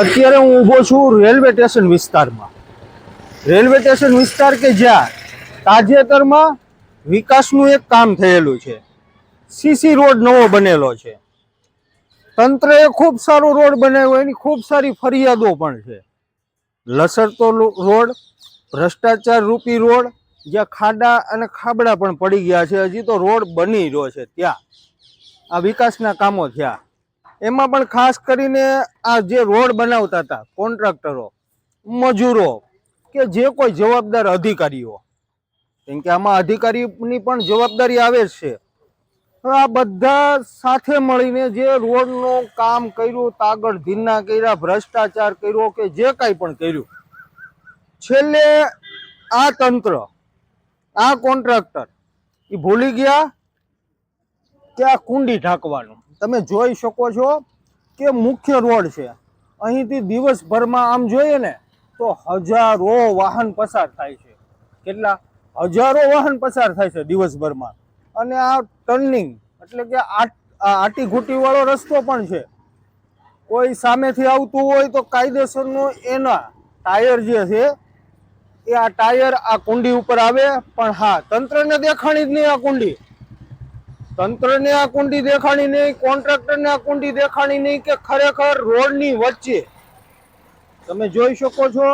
અત્યારે હું ઊભો છું રેલવે સ્ટેશન વિસ્તારમાં. રેલવે સ્ટેશન વિસ્તાર કે જ્યાં તાજેતરમાં વિકાસનું એક કામ થયેલું છે. સીસી રોડ નવો બનેલો છે. તંત્રએ ખૂબ સારો રોડ બનાવ્યો, એની ખૂબ સારી ફરિયાદો પણ છે. લસરતો રોડ, ભ્રષ્ટાચાર રૂપી રોડ, જ્યાં ખાડા અને ખાબડા પણ પડી ગયા છે. હજી તો રોડ બની રહ્યો છે ત્યાં. આ વિકાસના કામો થયા. એમાં પણ ખાસ કરીને આ જે રોડ બનાવતા હતા, કોન્ટ્રાક્ટરો, મજૂરો, કે જે કોઈ જવાબદાર અધિકારીઓ, કેમ કે આમાં અધિકારીની પણ જવાબદારી આવે છે. આ બધા સાથે મળીને જે રોડનું કામ કર્યું તાગડ ધીના કર્યા, ભ્રષ્ટાચાર કર્યો કે જે કાંઈ પણ કર્યું, છેલ્લે આ તંત્ર, આ કોન્ટ્રાક્ટર એ ભૂલી ગયા કે આ કુંડી ઢાંકવાનું. તમે જોઈ શકો છો કે મુખ્ય રોડ છે. અહીંથી દિવસભરમાં આમ જોઈએ ને, તો હજારો વાહન પસાર થાય છે. કેટલા? હજારો વાહન પસાર થાય છે દિવસભરમાં. અને આ ટર્નિંગ એટલે કે આટી ઘૂંટીવાળો રસ્તો પણ છે. કોઈ સામેથી આવતું હોય તો કાયદેસરનું એના ટાયર જે છે, એ આ ટાયર આ કુંડી ઉપર આવે. પણ હા, તંત્રને દેખાણી જ નહીં આ કુંડી. તંત્રને આ કુંડી દેખાણી નહીં, કોન્ટ્રાક્ટરને આ કુંડી દેખાણી નહીં કે ખરેખર રોડની વચ્ચે. તમે જોઈ શકો છો.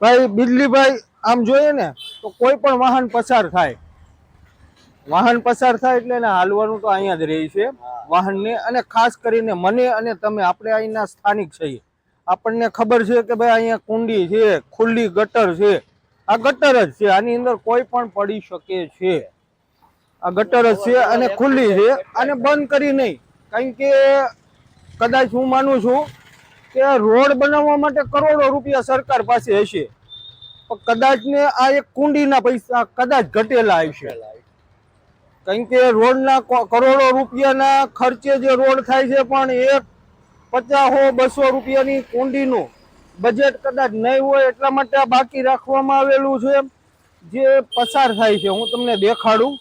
ભાઈ બિજલીભાઈ આમ જોઈએ ને, તો કોઈ પણ વાહન પસાર થાય. વાહન પસાર થાય એટલે એને હાલવાનું તો અહીંયા જ રહે છે વાહનને. અને ખાસ કરીને મને અને તમે, આપણે અહીંના સ્થાનિક છીએ. આપણને ખબર છે કે ભાઈ, અહીંયા કુંડી છે, ખુલ્લી ગટર છે. આ ગટર જ છે. આની અંદર કોઈ પણ પડી શકે છે. આ ગટર જ છે અને ખુલ્લી છે અને બંધ કરી નહીં. કારણ કે કદાચ હું માનું છું કે રોડ બનાવવા માટે કરોડો રૂપિયા સરકાર પાસે હશે. પણ કદાચ ને આ એક કુંડીના પૈસા કદાચ ઘટેલા હશે. કારણ કે રોડના કરોડો રૂપિયાના ખર્ચે જે રોડ થાય છે પણ એક પચાસો બસો રૂપિયાની કુંડીનું બજેટ કદાચ નહીં હોય એટલા માટે આ બાકી રાખવામાં આવેલું છે. જે પસાર થાય છે, હું તમને દેખાડું.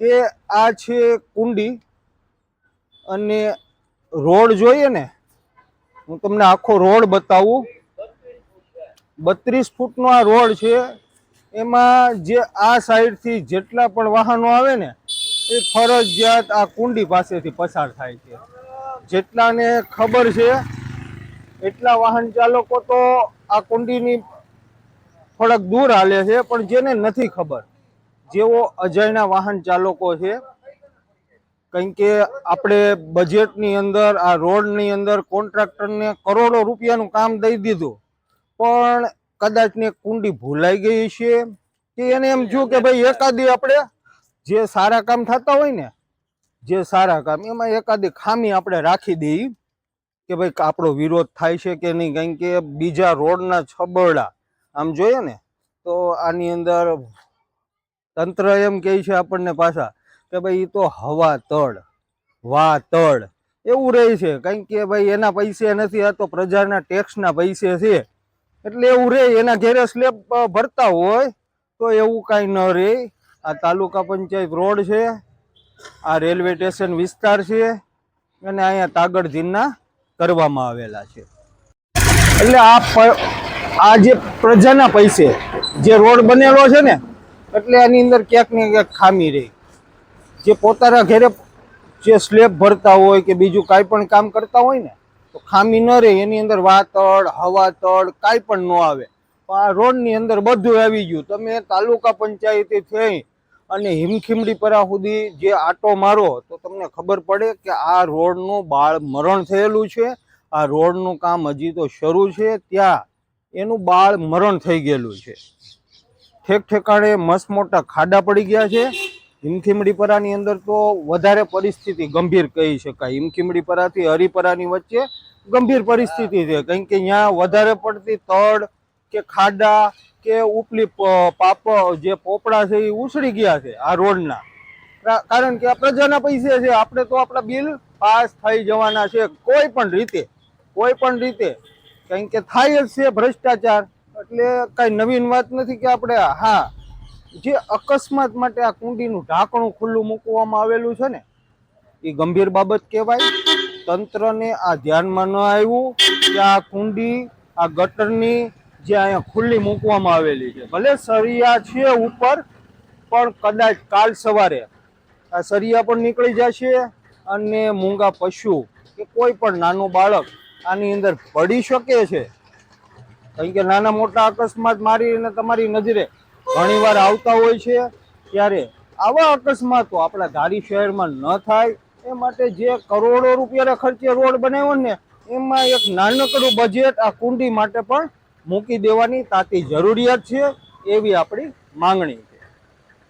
કે આ છે કુંડી અને રોડ જોઈએ ને, હું તમને આખો રોડ બતાવું. બત્રીસ ફૂટનો આ રોડ છે. એમાં જે આ સાઈડથી જેટલા પણ વાહનો આવે ને, એ ફરજિયાત આ કુંડી પાસેથી પસાર થાય છે. જેટલાને ખબર છે, એટલા વાહન ચાલકો તો આ કુંડીની થોડાક દૂર હાલે છે, પણ જેને નથી ખબર. જેવો અજાયના વાહન ચાલકો છે, કારણ કે આપણે બજેટની અંદર, આ રોડની અંદર કોન્ટ્રાક્ટરને કરોડો રૂપિયાનું કામ દઈ દીધું. પણ કદાચને કુંડી ભૂલાઈ ગઈ છે, કે એને એમ થયું કે ભાઈ એકાદી આપણે જે સારા કામ થતા હોય ને, જે સારા કામ, એમાં એકાદી ખામી આપણે રાખી દઈએ કે ભાઈ આપણો વિરોધ થાય છે કે નહીં, કારણ કે બીજા રોડના છબરડા, આમ જોઈએ ને, તો આની અંદર તંત્ર એમ કહે છે આપણને પાછા કે ભાઈ એ તો હવા તળ, વા તળ, એવું રહે છે. કારણ કે ભાઈ એના પૈસે નથી, આ તો પ્રજાના ટેક્સના પૈસે છે. એટલે એવું રહે, એના ઘેરે સ્લેબ ભરતા હોય તો એવું કાંઈ ન રહે. આ તાલુકા પંચાયત રોડ છે, આ રેલવે સ્ટેશન વિસ્તાર છે, અને અહીંયા તાગડ ધીરના કરવામાં આવેલા છે. એટલે આ આ જે પ્રજાના પૈસે જે રોડ બનેલો છે ને એટલે આની અંદર ક્યાંક ને ક્યાંક ખામી રહી. જે પોતાના ઘરે જે સ્લેબ ભરતા હોય કે બીજું કાંઈ પણ કામ કરતા હોય ને, તો ખામી ન રહે. એની અંદર વાતળ, હવાતળ કાંઈ પણ ન આવે. આ રોડની અંદર બધું આવી ગયું. તમે તાલુકા પંચાયતે થઈ અને હિમખીમડી પરા સુધી જે આટો મારો, તો તમને ખબર પડે કે આ રોડનું બાળ મરણ થયેલું છે. આ રોડનું કામ હજી તો શરૂ છે. ત્યાં એનું બાળ મરણ થઈ ગયેલું છે. ઠેક ઠેકાણે મસ્ત મોટા ખાડા પડી ગયા છે. હિમખીમડીપરાની અંદર તો વધારે પરિસ્થિતિ ગંભીર કહી શકાય. હિમખીમડીપરાથી હરિપરાની વચ્ચે ગંભીર પરિસ્થિતિ છે. કારણ કે અહીંયા વધારે પડતી તળ કે ખાડા કે ઉપલી પાપ જે પોપડા છે એ ઉછળી ગયા છે આ રોડના. કારણ કે આ પ્રજાના પૈસે છે. આપણે તો આપણા બિલ પાસ થઈ જવાના છે કોઈ પણ રીતે. કોઈ પણ રીતે. કારણ કે થાય જ છે ભ્રષ્ટાચાર. એટલે કઈ નવીન વાત નથી કે આપણે હા, જે અકસ્માત માટે આ કુંડીનું ઢાંકણું ખુલ્લું મૂકવામાં આવેલું છે ને, એ ગંભીર બાબત કહેવાય. તંત્રને આ ધ્યાનમાં ન આવ્યું કે આ કુંડી, આ ગટરની જે અહીંયા ખુલ્લી મૂકવામાં આવેલી છે. ભલે સરિયા છે ઉપર, પણ કદાચ કાલ સવારે આ સરિયા પણ નીકળી જશે અને મૂંગા પશુ કે કોઈ પણ નાનું બાળક આની અંદર પડી શકે છે. કારણ કે નાના મોટા અકસ્માત મારી અને તમારી નજરે ઘણીવાર આવતા હોય છે. ત્યારે આવા અકસ્માતો આપણા ધારી શહેરમાં ન થાય. એ માટે જે કરોડો રૂપિયાના ખર્ચે રોડ બનાવ્યો ને, એમાં એક નાનકડું બજેટ આ કુંડી માટે પણ મૂકી દેવાની તાતી જરૂરિયાત છે એવી આપણી માંગણી